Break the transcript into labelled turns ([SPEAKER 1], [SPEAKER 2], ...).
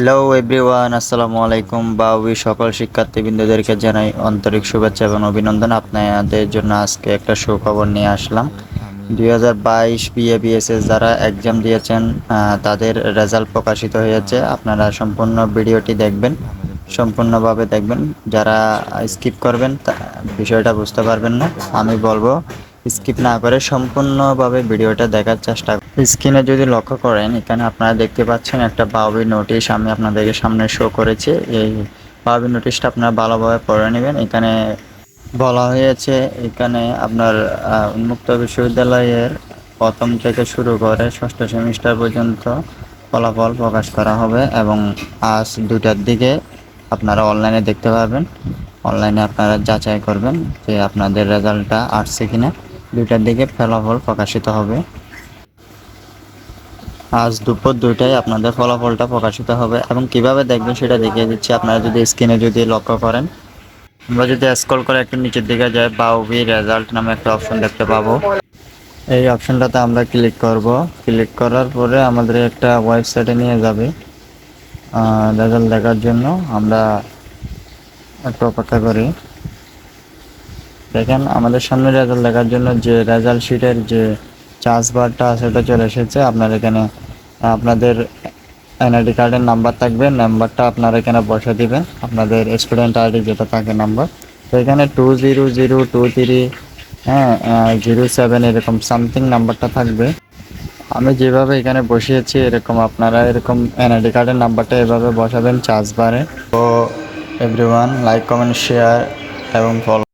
[SPEAKER 1] Hello everyone আসসালামু আলাইকুম বাউবি সকল শিক্ষার্থীবৃন্দদেরকে জানাই আন্তরিক শুভেচ্ছা এবং অভিনন্দন। আপনাদের জন্য আজকে একটা সুখবর নিয়ে আসলাম। দুই হাজার বাইশ বিএবিএসএস যারা এক্সাম দিয়েছেন তাদের রেজাল্ট প্রকাশিত হয়েছে। আপনারা সম্পূর্ণ ভিডিওটি দেখবেন, সম্পূর্ণভাবে দেখবেন। যারা স্কিপ করবেন বিষয়টা বুঝতে পারবেন না। আমি বলব স্কিপ না করে সম্পূর্ণভাবে ভিডিওটা দেখার চেষ্টা স্ক্রিনে যদি লক্ষ্য করেন, এখানে আপনারা দেখতে পাচ্ছেন একটা বাউবি নোটিশ আমি আপনাদেরকে সামনে শো করেছি। এই বাউবি নোটিশটা আপনারা ভালোভাবে পড়ে নেবেন। এখানে বলা হয়েছে, এখানে আপনার উন্মুক্ত বিশ্ববিদ্যালয়ের প্রথম থেকে শুরু করে ষষ্ঠ সেমিস্টার পর্যন্ত ফলাফল প্রকাশ করা হবে এবং আজ দুটার দিকে আপনারা অনলাইনে দেখতে পাবেন। অনলাইনে আপনারা যাচাই করবেন যে আপনাদের রেজাল্টটা আসছে কিনা। দুইটার দিকে ফলাফল প্রকাশিত হবে। আজ দুপুর দুইটায় আপনাদের ফলাফলটা প্রকাশিত হবে এবং কীভাবে দেখবেন সেটা দেখিয়ে দিচ্ছি। আপনারা যদি স্ক্রিনে যদি লক্ষ্য করেন, আমরা যদি স্ক্রল করে একটু নিচের দিকে যাই বাউবি রেজাল্ট নামে একটা অপশন দেখতে পাবো। এই অপশনটাতে আমরা ক্লিক করব। ক্লিক করার পরে আমাদের একটা ওয়েবসাইটে নিয়ে যাবে। রেজাল্ট দেখার জন্য আমরা একটু অপেক্ষা করি। দেখেন, আমাদের সামনে রেজাল্ট দেখার জন্য যে রেজাল্ট শিটের যে চার্জ বারটা আছে, ওটা চলে এসেছে। আপনার এখানে, আপনাদের এনআইডি কার্ডের নাম্বার থাকবে। নাম্বারটা আপনারা এখানে বসে দিবেন। আপনাদের স্টুডেন্ট আইডি যেটা থাকে নাম্বার তো এখানে two zero zero two three হ্যাঁ জিরো সেভেন এরকম সামথিং নাম্বারটা থাকবে। আমি যেভাবে এখানে বসিয়েছি, এরকম আপনারা এরকম এনআইডি কার্ডের নাম্বারটা এভাবে বসাবেন চার্জ বারে তো এভরিওয়ান লাইক কমেন্ট শেয়ার এবং ফলো